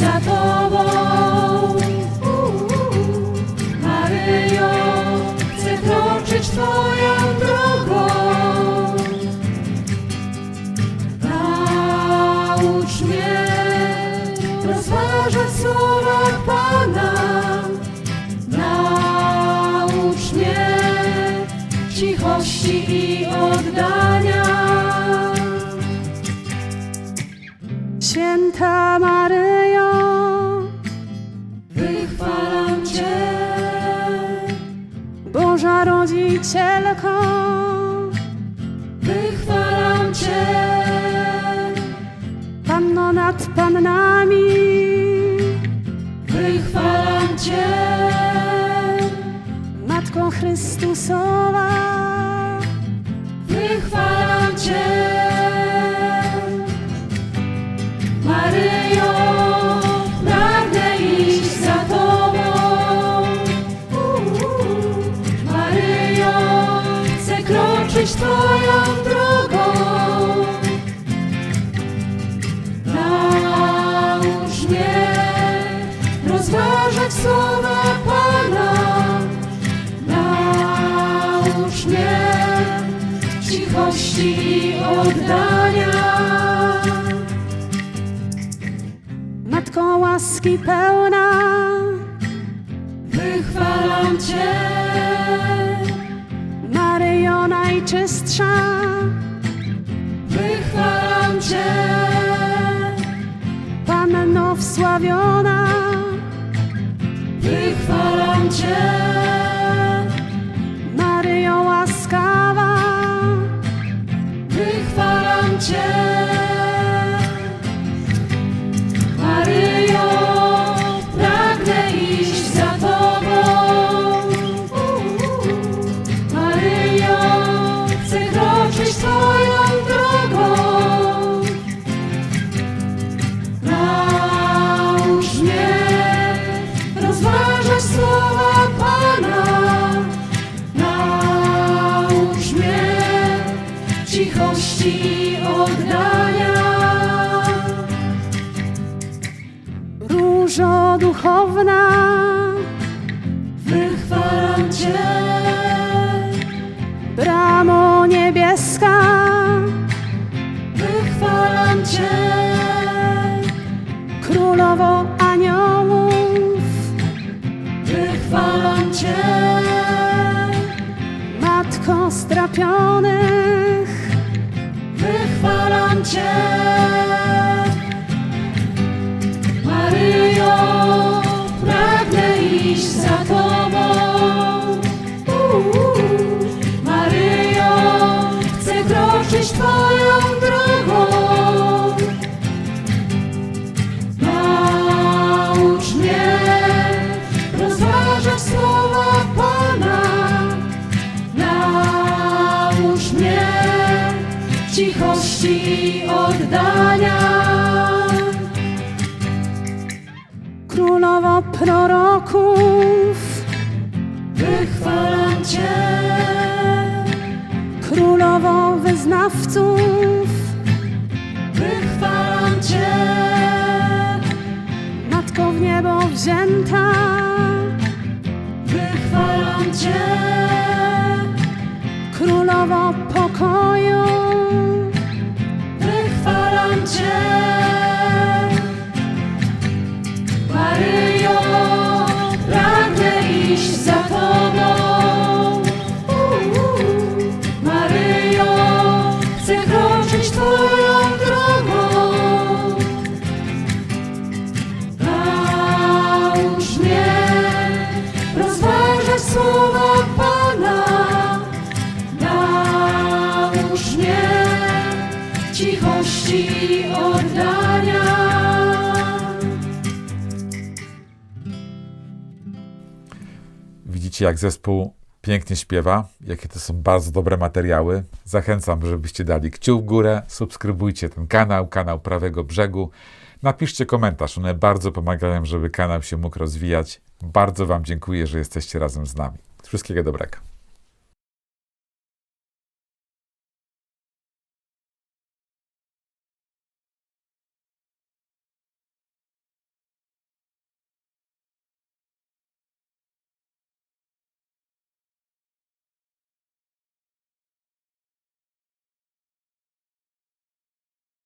za Tobą. Maryjo, przekroczyć Twoją drogą. Naucz mnie rozważać słowa Pana. Naucz mnie cichości i oddania. Święta Maryjo, Boża Rodzicielko, wychwalam Cię, Panno nad Pannami, wychwalam Cię, Matko Chrystusowa, wychwalam Cię. Kroczyć Twoją drogą. Mnie rozważać słowa Pana. Naucz mnie cichości i oddania. Matko łaski pełna, wychwalam Cię. Najczystsza, wychwalam Cię. Panno wsławiona, wychwalam Cię. Duchowna, wychwalam Cię. Bramo niebieska, wychwalam Cię. Królowo aniołów, wychwalam Cię. Matko strapionych, wychwalam Cię. Twoją drogą. Naucz mnie rozważać słowa Pana. Naucz mnie cichości oddania. Królowo proroków, wychwalam Cię. Wyznawców, wychwalam Cię. Matko w niebo wzięta, wychwalam Cię. Królowo pokoju, wychwalam Cię. Maryjo, pragnę iść za Tobą. Kroczyć Twoją drogą. Naucz mnie rozważać słowa Pana. Naucz mnie cichości oddania. Widzicie, jak zespół pięknie śpiewa, jakie to są bardzo dobre materiały. Zachęcam, żebyście dali kciuk w górę, subskrybujcie ten kanał, kanał Prawego Brzegu. Napiszcie komentarz, one bardzo pomagają, żeby kanał się mógł rozwijać. Bardzo Wam dziękuję, że jesteście razem z nami. Wszystkiego dobrego.